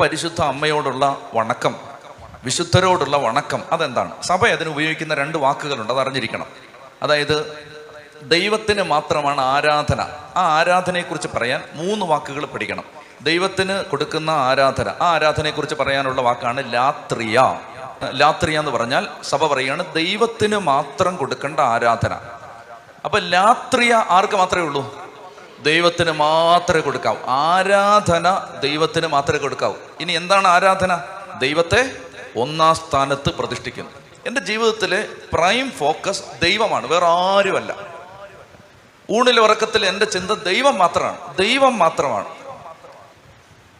പരിശുദ്ധ അമ്മയോടുള്ള വണക്കം വിശുദ്ധരോടുള്ള വണക്കം അതെന്താണ്? സഭ അതിന് ഉപയോഗിക്കുന്ന രണ്ട് വാക്കുകളുണ്ട് അത് അറിഞ്ഞിരിക്കണം അതായത് ദൈവത്തിന് മാത്രമാണ് ആരാധന. ആ ആരാധനയെക്കുറിച്ച് പറയാൻ മൂന്ന് വാക്കുകൾ പഠിക്കണം. ദൈവത്തിന് കൊടുക്കുന്ന ആരാധന. ആ ആരാധനയെക്കുറിച്ച് പറയാനുള്ള വാക്കാണ് ലാത്രിയ. ലാത്രിയ എന്ന് പറഞ്ഞാൽ സഭ പറയുകയാണ് ദൈവത്തിന് മാത്രം കൊടുക്കേണ്ട ആരാധന. അപ്പൊ ലാത്രിയ ആർക്ക് മാത്രമേ ഉള്ളൂ? ദൈവത്തിന് മാത്രമേ കൊടുക്കാവൂ. ആരാധന ദൈവത്തിന് മാത്രമേ കൊടുക്കാവൂ. ഇനി എന്താണ് ആരാധന? ദൈവത്തെ ഒന്നാം സ്ഥാനത്ത് പ്രതിഷ്ഠിക്കുന്നു. എന്റെ ജീവിതത്തിലെ പ്രൈം ഫോക്കസ് ദൈവമാണ് വേറെ ആരുമല്ല. ഊണിൽ ഉറക്കത്തിൽ എന്റെ ചിന്ത ദൈവം മാത്രമാണ് ദൈവം മാത്രമാണ്.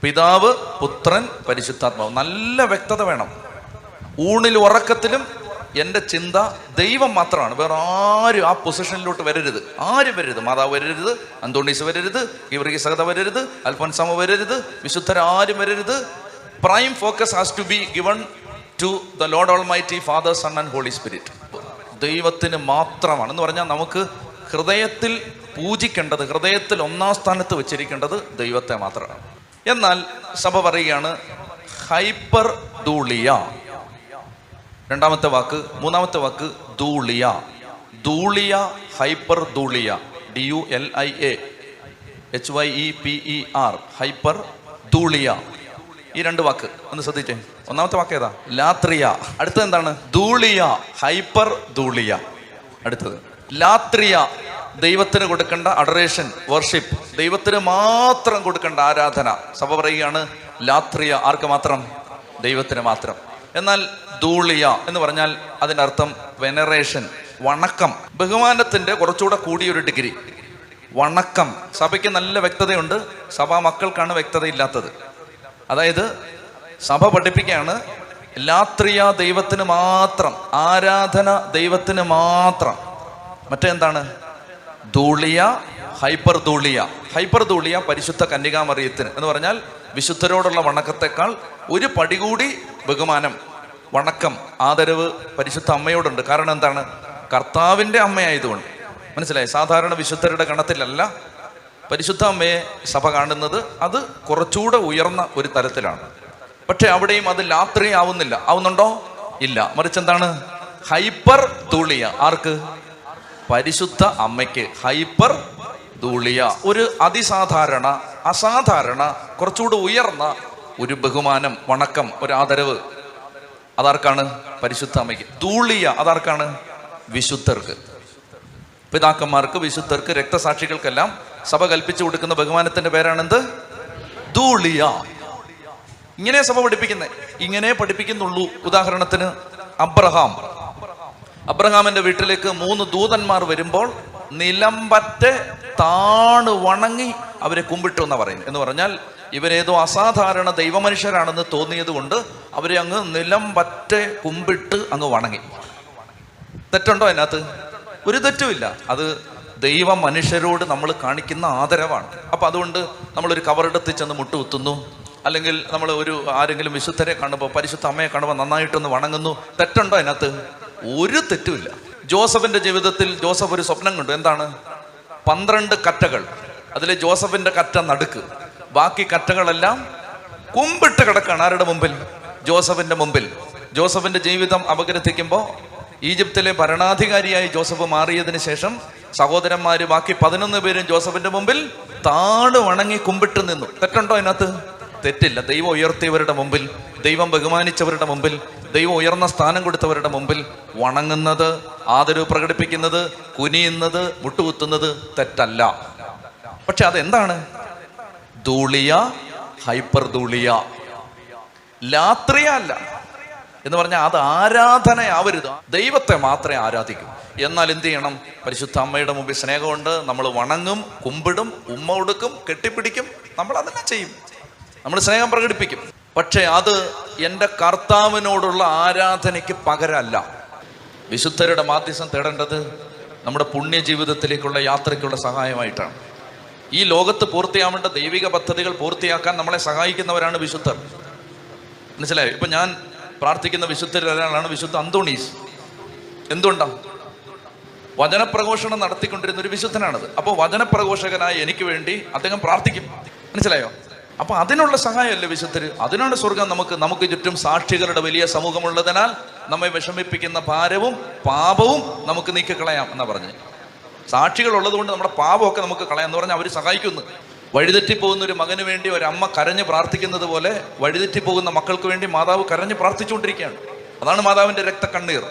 പിതാവ് പുത്രൻ പരിശുദ്ധാത്മാവ്. നല്ല വ്യക്തത വേണം. ഊണിൽ ഉറക്കത്തിലും എന്റെ ചിന്ത ദൈവം മാത്രമാണ്. വേറെ ആരും ആ പൊസിഷനിലോട്ട് വരരുത്. ആരും വരരുത്? മാതാവ് വരരുത് അന്തോണീസ് വരരുത് ഇവർക്ക് സഹത വരരുത് അൽഫോൻസാമ വരരുത് വിശുദ്ധരാരും വരരുത്. Prime focus has to be given to the Lord almighty Father Son and Holy Spirit ദൈവത്തിന് മാത്രമാണ്. എന്ന് പറഞ്ഞാൽ നമുക്ക് ഹൃദയത്തിൽ പൂജിക്കേണ്ടത് ഹൃദയത്തിൽ ഒന്നാം സ്ഥാനത്ത് വെച്ചിരിക്കേണ്ടത് ദൈവത്തെ മാത്രമാണ്. എന്നാൽ സഭ പറയുകയാണ് ഹൈപ്പർ ദൂളിയ. രണ്ടാമത്തെ വാക്ക് മൂന്നാമത്തെ വാക്ക് dulia dulia hyper dulia D U L I A. H Y P E R hyper. Dulia ധൂളിയ ഈ രണ്ട് വാക്ക് ഒന്ന് ശ്രദ്ധിച്ചേ. ഒന്നാമത്തെ വാക്ക് ഏതാ? ലാത്രിയ. അടുത്തത് എന്താണ്? ധൂളിയ ഹൈപ്പർ ധൂളിയ അടുത്തത്. ലാത്രിയ. ദൈവത്തിന് കൊടുക്കേണ്ട അഡറേഷൻ വർഷിപ്പ് ദൈവത്തിന് മാത്രം കൊടുക്കേണ്ട ആരാധന. സഭ പറയുകയാണ് ലാത്രിയ ആർക്ക് മാത്രം? ദൈവത്തിന് മാത്രം. എന്നാൽ ധൂളിയ എന്ന് പറഞ്ഞാൽ അതിന്റെ അർത്ഥം വെനറേഷൻ വണക്കം. ബഹുമാനത്തിന്റെ കുറച്ചുകൂടെ കൂടിയൊരു ഡിഗ്രി വണക്കം. സഭയ്ക്ക് നല്ല വ്യക്തതയുണ്ട്. സഭാ മക്കൾക്കാണ് വ്യക്തതയില്ലാത്തത്. അതായത് സഭ പഠിപ്പിക്കുകയാണ് ലാത്രിയ ദൈവത്തിന് മാത്രം ആരാധന ദൈവത്തിന് മാത്രം. മറ്റെന്താണ്? ധൂളിയ ഹൈപ്പർ ധൂളിയ. ഹൈപ്പർ ധൂളിയ പരിശുദ്ധ കന്യകാമറിയത്തിന്. എന്ന് പറഞ്ഞാൽ വിശുദ്ധരോടുള്ള വണക്കത്തെക്കാൾ ഒരു പടി കൂടി ബഹുമാനം. വണക്കം ആദരവ് പരിശുദ്ധ അമ്മയോടുണ്ട്. കാരണം എന്താണ്? കർത്താവിന്റെ അമ്മയായതുകൊണ്ട്. മനസ്സിലായി? സാധാരണ വിശുദ്ധരുടെ ഗണത്തിലല്ല പരിശുദ്ധ അമ്മയെ സഭ കാണുന്നത്. അത് കുറച്ചുകൂടെ ഉയർന്ന ഒരു തരത്തിലാണ് പക്ഷെ അവിടെയും അത് ലാത്രി ആവുന്നില്ല ആവുന്നുണ്ടോ? ഇല്ല. മറിച്ച് എന്താണ്? Hyper dulia. ആർക്ക്? പരിശുദ്ധ അമ്മയ്ക്ക്. Hyper dulia. ഒരു അതിസാധാരണ അസാധാരണ കുറച്ചുകൂടെ ഉയർന്ന ഒരു ബഹുമാനം വണക്കം ഒരു ആദരവ് അതാർക്കാണ്? പരിശുദ്ധ അമ്മയ്ക്ക്. ധൂളിയ അതാർക്കാണ്? വിശുദ്ധർക്ക്. പിതാക്കന്മാർക്ക് വിശുദ്ധർക്ക് രക്തസാക്ഷികൾക്കെല്ലാം സഭ കൽപ്പിച്ചു കൊടുക്കുന്ന ബഹുമാനത്തിന്റെ പേരാണെന്ത്? ധൂളിയ. ഇങ്ങനെ സഭ പഠിപ്പിക്കുന്നത് ഇങ്ങനെ പഠിപ്പിക്കുന്നുള്ളൂ. ഉദാഹരണത്തിന് അബ്രഹാം. അബ്രഹാമിന്റെ വീട്ടിലേക്ക് മൂന്ന് ദൂതന്മാർ വരുമ്പോൾ നിലമ്പറ്റ് താണു വണങ്ങി അവരെ കുമ്പിട്ടു എന്നാ പറയുന്നത്. എന്ന് പറഞ്ഞാൽ ഇവരേതോ അസാധാരണ ദൈവമനുഷ്യരാണെന്ന് തോന്നിയത് കൊണ്ട് അവരെ അങ്ങ് നിലമ്പറ്റ് കുമ്പിട്ട് അങ്ങ് വണങ്ങി. തെറ്റുണ്ടോ അതിനകത്ത്? ഒരു തെറ്റുമില്ല അത് ദൈവ മനുഷ്യരോട് നമ്മൾ കാണിക്കുന്ന ആദരവാണ്. അപ്പൊ അതുകൊണ്ട് നമ്മളൊരു കവറെടുത്ത് ചെന്ന് മുട്ടുകുത്തുന്നു അല്ലെങ്കിൽ നമ്മൾ ഒരു ആരെങ്കിലും വിശുദ്ധരെ കാണുമ്പോൾ പരിശുദ്ധ അമ്മയെ കാണുമ്പോൾ നന്നായിട്ടൊന്ന് വണങ്ങുന്നു. തെറ്റുണ്ടോ അതിനകത്ത്? ഒരു തെറ്റുമില്ല ജോസഫിന്റെ ജീവിതത്തിൽ ജോസഫ് ഒരു സ്വപ്നം കണ്ടു. എന്താണ്? പന്ത്രണ്ട് കറ്റകൾ. അതിലെ ജോസഫിന്റെ കറ്റ നടുക്ക്. ബാക്കി കറ്റകളെല്ലാം കുമ്പിട്ട് കിടക്കാണ്. ആരുടെ മുമ്പിൽ? ജോസഫിന്റെ മുമ്പിൽ. ജോസഫിന്റെ ജീവിതം അപഗ്രഥിക്കുമ്പോൾ ഈജിപ്തിലെ ഭരണാധികാരിയായി ജോസഫ് മാറിയതിന് ശേഷം സഹോദരന്മാര് ബാക്കി പതിനൊന്ന് പേരും ജോസഫിന്റെ മുമ്പിൽ താണു വണങ്ങി കുമ്പിട്ട് നിന്നു. തെറ്റുണ്ടോ അതിനകത്ത്? തെറ്റില്ല. ദൈവം ഉയർത്തിയവരുടെ മുമ്പിൽ ദൈവം ബഹുമാനിച്ചവരുടെ മുമ്പിൽ ദൈവം ഉയർന്ന സ്ഥാനം കൊടുത്തവരുടെ മുമ്പിൽ വണങ്ങുന്നത് ആദരവ് പ്രകടിപ്പിക്കുന്നത് കുനിയുന്നത് മുട്ടുകുത്തുന്നത് തെറ്റല്ല. പക്ഷെ അതെന്താണ്? ധൂളിയ ഹൈപ്പർ ധൂളിയ ലാത്രിയ അല്ല എന്ന് പറഞ്ഞാൽ അത് ആരാധനയാവരുത്. ദൈവത്തെ മാത്രമേ ആരാധിക്കൂ. എന്നാൽ എന്ത് ചെയ്യണം? പരിശുദ്ധ അമ്മയുടെ മുമ്പിൽ സ്നേഹമുണ്ട്. നമ്മൾ വണങ്ങും കുമ്പിടും ഉമ്മ കൊടുക്കും കെട്ടിപ്പിടിക്കും. നമ്മൾ അതെല്ലാം ചെയ്യും. നമ്മൾ സ്നേഹം പ്രകടിപ്പിക്കും. പക്ഷേ അത് എന്റെ കർത്താവിനോടുള്ള ആരാധനയ്ക്ക് പകരമല്ല. വിശുദ്ധരുടെ മാധ്യസം തേടേണ്ടത് നമ്മുടെ പുണ്യ ജീവിതത്തിലേക്കുള്ള യാത്രയ്ക്കുള്ള സഹായമായിട്ടാണ്. ഈ ലോകത്ത് പൂർത്തിയാവേണ്ട ദൈവിക പദ്ധതികൾ പൂർത്തിയാക്കാൻ നമ്മളെ സഹായിക്കുന്നവരാണ് വിശുദ്ധർ. മനസ്സിലായോ? ഇപ്പം ഞാൻ പ്രാർത്ഥിക്കുന്ന വിശുദ്ധരിൽ ഒരാളാണ് വിശുദ്ധ അന്തോണീസ്. എന്തുകൊണ്ടാ? വചനപ്രഘോഷണം നടത്തിക്കൊണ്ടിരുന്ന ഒരു വിശുദ്ധനാണത്. അപ്പോൾ വചനപ്രഘോഷകനായ എനിക്ക് വേണ്ടി അദ്ദേഹം പ്രാർത്ഥിക്കും. മനസ്സിലായോ? അപ്പൊ അതിനുള്ള സഹായമല്ലേ വിശുദ്ധര്? അതിനാണ് സ്വർഗം നമുക്ക് നമുക്ക് ചുറ്റും സാക്ഷികളുടെ വലിയ സമൂഹമുള്ളതിനാൽ നമ്മെ വിഷമിപ്പിക്കുന്ന ഭാരവും പാപവും നമുക്ക് നീക്കിക്കളയാം എന്നാ പറഞ്ഞു. സാക്ഷികൾ ഉള്ളതുകൊണ്ട് നമ്മുടെ പാപമൊക്കെ നമുക്ക് കളയാം എന്ന് പറഞ്ഞാൽ അവർ സഹായിക്കുന്നു. വഴിതെറ്റി പോകുന്ന ഒരു മകന് വേണ്ടി ഒരമ്മ കരഞ്ഞ് പ്രാർത്ഥിക്കുന്നത് പോലെ വഴിതെറ്റി പോകുന്ന മക്കൾക്ക് വേണ്ടി മാതാവ് കരഞ്ഞ് പ്രാർത്ഥിച്ചുകൊണ്ടിരിക്കുകയാണ്. അതാണ് മാതാവിന്റെ രക്തക്കണ്ണീർ.